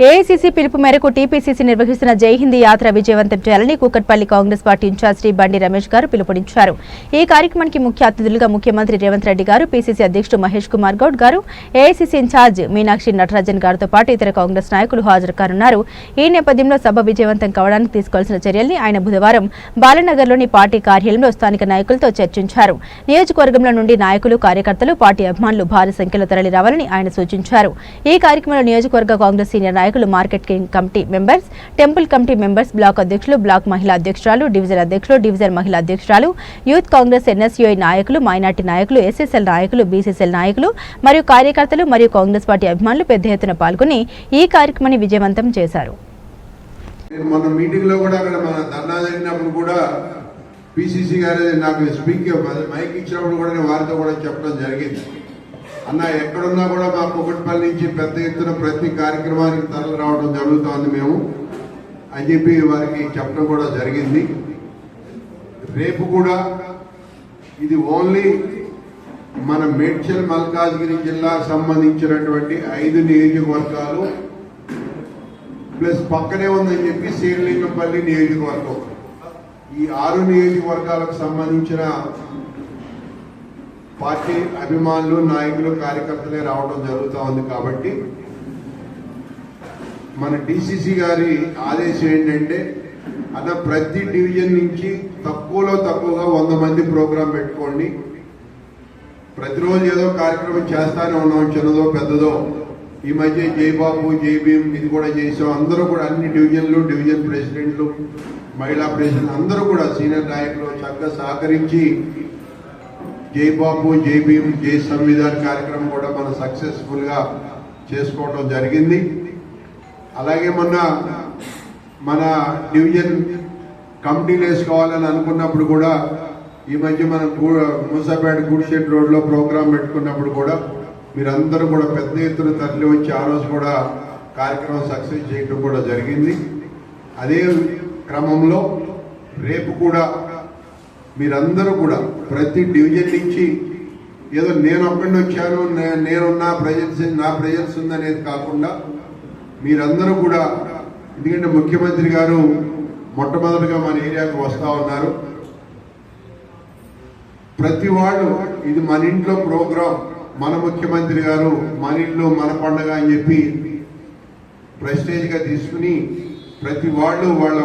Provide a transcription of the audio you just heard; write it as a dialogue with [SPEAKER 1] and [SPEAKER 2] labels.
[SPEAKER 1] AICC పిలుపు మేరకు TPCC నిర్వహిస్తున్న జై హిందీ యాత్ర విజయవంతం చేయాలని కూకట్పల్లి కాంగ్రెస్ పార్టీ ఇన్ఛార్జ్ శ్రీ బండి రమేష్ గారు పిలుపునిచ్చారు. ఈ కార్యక్రమానికి ముఖ్య అతిథులుగా ముఖ్యమంత్రి రేవంత్ రెడ్డి గారు పీసీసీ అధ్యక్షుడు మహేష్ కుమార్ గౌడ్ గారు ఏఐసీసీ ఇన్ఛార్జ్ మీనాక్షి నటరాజన్ గారితో పాటు ఇతర కాంగ్రెస్ నాయకులు హాజరు కానున్నారు ఈ నేపథ్యంలో సభ విజయవంతం కావడానికి తీసుకోవాల్సిన చర్యల్ని ఆయన బుధవారం బాలనగర్లోని పార్టీ కార్యాలయంలో స్థానిక నాయకులతో చర్చించారు. నియోజకవర్గంలో నుండి నాయకులు కార్యకర్తలు పార్టీ అభిమానులు భారీ సంఖ్యలో తరలి రావాలని ఆయన సూచించారు. ఈ కార్యక్రమంలో నియోజకవర్గ కాంగ్రెస్ సీనియర్ నాయకులు market king committee members temple committee members block అధ్యక్షులు బ్లాక్ మహిళా అధ్యక్షురాలు డివిజన్ అధ్యక్షులు డివిజన్ మహిళా అధ్యక్షురాలు యూత్ కాంగ్రెస్ ఎన్ఎస్యుఐ నాయకులు మైనార్టీ నాయకులు ఎస్ఎస్ఎల్ నాయకులు బీసీసీఎల్ నాయకులు మరియు కార్యకర్తలు మరియు కాంగ్రెస్ పార్టీ అభిమానులు పెద్ద ఎత్తున పాల్గొని ఈ కార్యక్రమాన్ని విజయవంతం చేశారు.
[SPEAKER 2] మొన్న మీటింగ్లో కూడా అక్కడ మన ధర్నా జరిగినప్పుడు కూడా పిసిసి గారు నాకు స్పీక్ మైక్ ఇచ్చినప్పుడు కూడా నేను వారితో కూడా చెప్పడం జరిగింది. అన్న ఎక్కడున్నా కూడా మా కుకట్పల్లి నుంచి పెద్ద ఎత్తున ప్రతి కార్యక్రమానికి తరలి రావడం జరుగుతోంది మేము. అని చెప్పి వారికి చెప్పడం కూడా జరిగింది. రేపు కూడా ఇది ఓన్లీ మన మేడ్చల్ మల్కాజ్గిరి జిల్లా సంబంధించినటువంటి ఐదు నియోజకవర్గాలు ప్లస్ పక్కనే ఉందని చెప్పి శ్రీలింగంపల్లి నియోజకవర్గం. ఈ ఆరు నియోజకవర్గాలకు సంబంధించిన పార్టీ అభిమానులు నాయకులు కార్యకర్తలే రావడం జరుగుతూ ఉంది కాబట్టి మన డిసిసి గారి ఆదేశం ఏంటంటే అన్న ప్రతి డివిజన్ నుంచి తక్కువలో తక్కువగా వంద మంది ప్రోగ్రాం పెట్టుకోండి. ప్రతిరోజు ఏదో కార్యక్రమం చేస్తానే ఉన్నాం చిన్నదో పెద్దదో. ఈ మధ్య జైబాబు జయభీం ఇది కూడా చేసాం. అందరూ కూడా అన్ని డివిజన్లు డివిజన్ ప్రెసిడెంట్లు మహిళా ప్రెసిడెంట్ అందరూ కూడా సీనియర్ నాయకులు చక్కగా సహకరించి జై బాబు జై భీమ్ జై సంవిధాన్ కార్యక్రమం కూడా మనం సక్సెస్ఫుల్గా చేసుకోవడం జరిగింది. అలాగే మొన్న మన డివిజన్ కమిటీలు వేసుకోవాలని అనుకున్నప్పుడు కూడా ఈ మధ్య మనం మూసాపేట గుడిషెడ్ రోడ్లో ప్రోగ్రాం పెట్టుకున్నప్పుడు కూడా మీరందరూ కూడా పెద్ద ఎత్తున తరలి వచ్చి ఆ రోజు కూడా కార్యక్రమం సక్సెస్ చేయడం కూడా జరిగింది. అదే క్రమంలో రేపు కూడా మీరందరూ కూడా ప్రతి డివిజన్ నుంచి ఏదో నేను ఒక్కడిని వచ్చాను నేను నా ప్రజెన్స్ నా ప్రజెన్స్ ఉందనేది కాకుండా మీరందరూ కూడా ఎందుకంటే ముఖ్యమంత్రి గారు మొట్టమొదటిగా మన ఏరియాకు వస్తూ ఉన్నారు. ప్రతి వాడు ఇది మన ఇంట్లో ప్రోగ్రాం మన ముఖ్యమంత్రి గారు మన ఇల్లు మన పండగ అని చెప్పి ప్రెస్టేజ్గా తీసుకుని ప్రతి వాళ్ళు వాళ్ళ